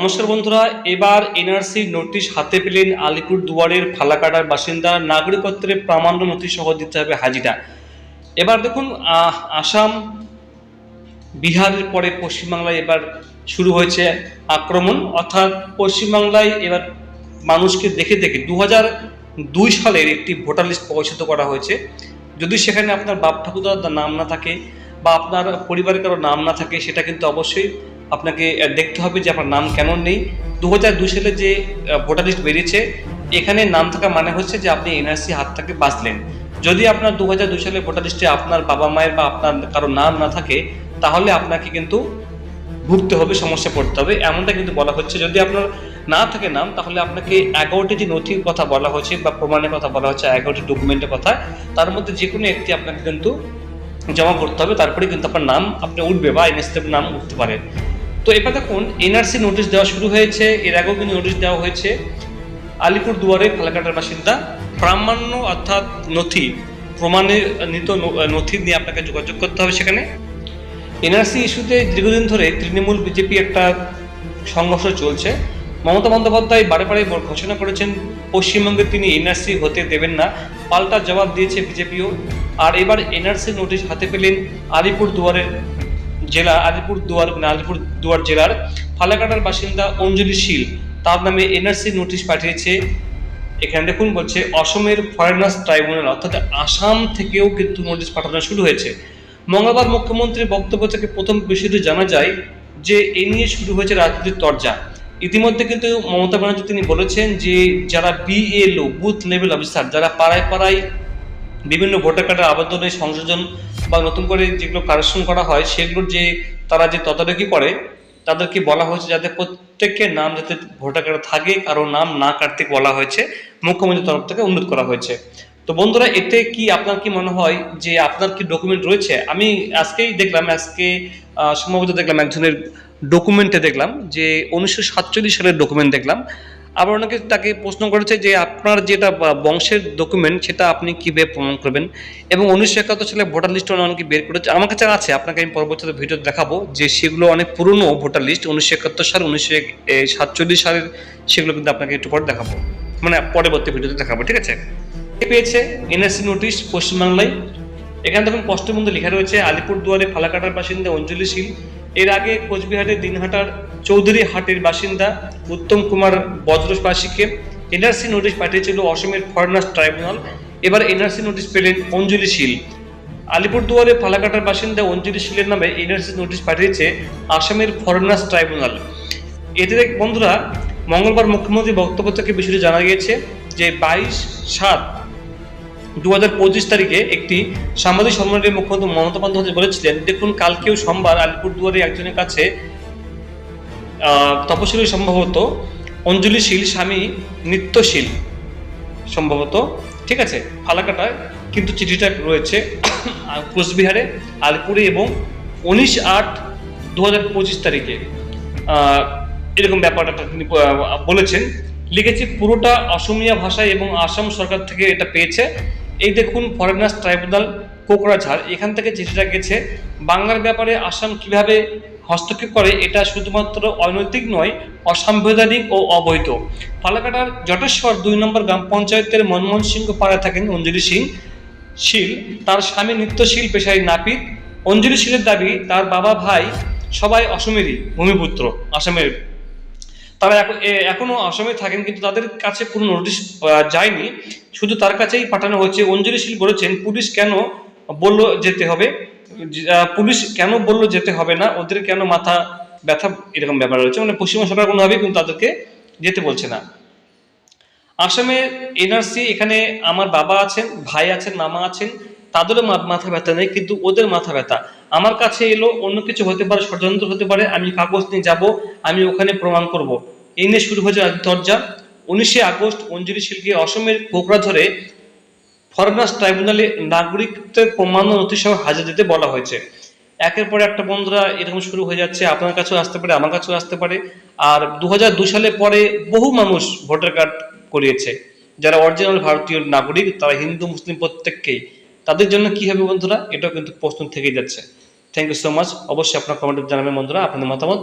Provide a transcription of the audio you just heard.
নমস্কার বন্ধুরা, এবার এনআরসি নোটিশ হাতে পেলেন আলিপুর দুয়ারের ফালাকাটার বাসিন্দা, নাগরিকত্বের প্রামাণ্য নথি সহ দিতে হবে হাজিরা। এবার দেখুন আসাম, বিহারের পরে পশ্চিমবাংলায় এবার শুরু হয়েছে আক্রমণ। অর্থাৎ পশ্চিমবাংলায় এবার মানুষকে দেখে দেখে দু দুই সালের একটি ভোটার লিস্ট প্রকাশিত করা হয়েছে। যদি সেখানে আপনার বাপ ঠাকুরদার নাম না থাকে বা আপনার পরিবারের কারও নাম না থাকে, সেটা কিন্তু অবশ্যই আপনাকে দেখতে হবে যে আপনার নাম কেন নেই। দু হাজার দুই সালে যে ভোটার লিস্ট বেরিয়েছে, এখানে নাম থাকা মানে হচ্ছে যে আপনি এনআরসি হাত থেকে বাঁচলেন। যদি আপনার দু হাজার দুই সালে ভোটার লিস্টে আপনার বাবা মায়ের বা আপনার কারও নাম না থাকে, তাহলে আপনাকে কিন্তু ভুগতে হবে সমস্যা পড়তে হবে। এমনটা কিন্তু বলা হচ্ছে। যদি আপনার না থাকে নাম, তাহলে আপনাকে এগারোটি যে নথির কথা বলা হয়েছে বা প্রমাণের কথা বলা হচ্ছে, এগারোটি ডকুমেন্টের কথা, তার মধ্যে যে কোনো একটি আপনাকে কিন্তু জমা করতে হবে। তারপরে কিন্তু আপনার নাম, আপনি উঠবে বা এনএসতে নাম উঠতে পারে। তো এবার দেখুন, এনআরসি নোটিশ দেওয়া শুরু হয়েছে, এর আগেও কিন্তু নোটিশ দেওয়া হয়েছে। আলিপুর দুয়ারে ফালাকাটার বাসিন্দা প্রামাণ্য অর্থাৎ নথি ন- নথি নিয়ে আপনাকে যোগাযোগ করতে হবে সেখানে। এনআরসি ইস্যুতে দীর্ঘদিন ধরে তৃণমূল বিজেপি একটা সংঘর্ষ চলছে। মমতা বন্দ্যোপাধ্যায় বারে বারে ঘোষণা করেছেন, পশ্চিমবঙ্গে তিনি এনআরসি হতে দেবেন না। পাল্টা জবাব দিয়েছে বিজেপিও। আর এবার এনআরসি নোটিশ হাতে পেলেন আলিপুর দুয়ারের জেলা আলিপুর দুয়ার মানে আলিপুর দুয়ার জেলার ফালাকাটার বাসিন্দা অঞ্জলি শীল, তার নামে এনআরসি নোটিশ পাঠিয়েছে। এখানে দেখুন বলছে, অসমের ফরেনার্স ট্রাইব্যুনাল অর্থাৎ আসাম থেকেও কিন্তু নোটিশ পাঠানো শুরু হয়েছে। মঙ্গলবার মুখ্যমন্ত্রীর বক্তব্য থেকে প্রথম বিষয়টি জানা যায় যে, এ নিয়ে শুরু হয়েছে রাজনীতির তরজা। ইতিমধ্যে কিন্তু মমতা ব্যানার্জি তিনি বলেছেন যে, যারা বিএলও বুথ লেভেল অফিসার যারা পাড়ায় পাড়ায় বিভিন্ন ভোটার কার্ডের আবেদনের সংযোজন বা নতুন করে যেগুলো কারেকশন করা হয়, সেগুলোর যে তারা যে তদারকি করে, তাদেরকে বলা হয়েছে যাতে প্রত্যেকের নাম যাতে ভোটার কার্ডে থাকে, কারও নাম না কাটতে বলা হয়েছে, মুখ্যমন্ত্রীর তরফ থেকে অনুরোধ করা হয়েছে। তো বন্ধুরা, এতে কি আপনার কি মনে হয় যে আপনার কি ডকুমেন্ট রয়েছে? আমি আজকেই দেখলাম, আজকে সম্ভবত দেখলাম একজনের ডকুমেন্টে দেখলাম যে উনিশশো সাতচল্লিশ সালের ডকুমেন্ট দেখলাম। আবার অনেকে তাকে প্রশ্ন করেছে যে আপনার যেটা বংশের ডকুমেন্ট সেটা আপনি কীভাবে প্রমাণ করবেন? এবং উনিশশো একাত্তর সালে ভোটার লিস্ট অনেকে বের করেছে। আমার কাছে আছে, আপনাকে আমি পরবর্তীতে ভিডিও দেখাবো যে সেগুলো অনেক পুরনো ভোটার লিস্ট উনিশশো একাত্তর সাল, উনিশশো সাতচল্লিশ সালের সেগুলো কিন্তু আপনাকে একটু পরে দেখাবো। মানে পরবর্তী ভিডিওতে দেখাবো, ঠিক আছে? পেয়েছে এনএসসি নোটিশ পশ্চিমবাংলায়। এখানে দেখুন মধ্যে লেখা রয়েছে আলিপুর দুয়ারে ফালাকাটার বাসিন্দা অঞ্জলি শীল এর আগে কোচবিহারের দিনহাটার চৌধুরী হাটের বাসিন্দা উত্তম কুমার বজ্রবাসীকে এনআরসি নোটিশ পাঠিয়েছিল অসমের ফরেনার্স ট্রাইব্যুনাল। এবার এনআরসি নোটিশ পেলেন অঞ্জলি শীল। আলিপুরদুয়ারে ফালাকাটার বাসিন্দা অঞ্জলি শীলের নামে এনআরসি নোটিশ পাঠিয়েছে আসামের ফরেনার্স ট্রাইব্যুনাল। এদের দেখ বন্ধুরা মঙ্গলবার মুখ্যমন্ত্রী বক্তব্য থেকে বিষয়টি জানা গিয়েছে যে বাইশ সাত দু পঁচিশ তারিখে একটি সাংবাদিক সম্মেলনে মুখ্যমন্ত্রী মমতা বন্দ্যোপাধ্যায় বলেছিলেন, দেখুন, কালকেও সোমবার আলিপুরদুয়ারে একজনের কাছে তপশিলি সম্ভবত অঞ্জলিশীল স্বামী নিত্যশীল সম্ভবত। ঠিক আছে, ফালাকাটায় কিন্তু চিঠিটা রয়েছে কোচবিহারে, আলিপুরে এবং উনিশ আট দু হাজার পঁচিশ তারিখে। এরকম ব্যাপারটা তিনি বলেছেন। লিখেছি, পুরোটা অসমিয়া ভাষায় এবং আসাম সরকার থেকে এটা পেয়েছে। এই দেখুন ফরেনার্স ট্রাইব্যুনাল কোকরাঝাড় এখান থেকে চিঠিটা গেছে, বাংলার ব্যাপারে আসাম কীভাবে হস্তক্ষেপ করে, এটা শুধুমাত্র অনৈতিক নয় অসাংবিধানিক ও অবৈধ। ফালাকাটার জটেশ্বর দুই নম্বর গ্রাম পঞ্চায়েতের মনমোহন সিংহ পাড়ায় থাকেন অঞ্জলি সিং। শীল, তার স্বামী নিত্যশীল পেশায় নাপিত। অঞ্জলি শীলের দাবি, তার বাবা ভাই সবাই অসমেরই, ভূমিপুত্র, আসামের তারা এখন এখনও আসামে থাকেন, কিন্তু তাদের কাছে কোনো নোটিশ যায়নি। শুধু তার কাছেই পাঠানো হয়েছে। অঞ্জলি শীল বলেছেন, পুলিশ কেন বলল যেতে হবে? পুলিশ কেন বলল যেতে হবে না? ওদের কেন মাথা ব্যথা? এরকম ব্যাপার রয়েছে। মানে পশ্চিমবঙ্গ সরকার কোনোভাবেই কিন্তু তাদেরকে যেতে বলছে না। আসামে এনআরসি, এখানে আমার বাবা আছেন, ভাই আছেন, মামা আছেন, তাদেরও মাথা ব্যথা নেই, কিন্তু ওদের মাথা ব্যথা। আমার কাছে এলো, অন্য কিছু হতে পারে, ষড়যন্ত্র হতে পারে, আমি কাগজ নিয়ে যাব, আমি ওখানে প্রমাণ করব। এই নিয়ে শুরু হয়েছে দরজা উনিশে আগস্ট অঞ্জলি শিলকে অসমের কোকড়াঝড়ে ফরেনার্স ট্রাইব্যুনালে নাগরিকত্বের প্রমাণ নথি সহ হাজির দিতে বলা হয়েছে। একের পর একটা বন্ধুরা এরকম শুরু হয়ে যাচ্ছে, আপনার কাছেও আসতে পারে, আমার কাছেও আসতে পারে। আর দু দু সালে পরে বহু মানুষ ভোটার কার্ড করিয়েছে। যারা অরিজিনাল ভারতীয় নাগরিক, তারা হিন্দু, মুসলিম প্রত্যেককেই। তাদের জন্য কি হবে বন্ধুরা? এটাও কিন্তু প্রশ্ন থেকেই যাচ্ছে। থ্যাংক ইউ সো মাচ অবশ্যই আপনার কমেন্টে জানাবেন বন্ধুরা, আপনাদের মতামত।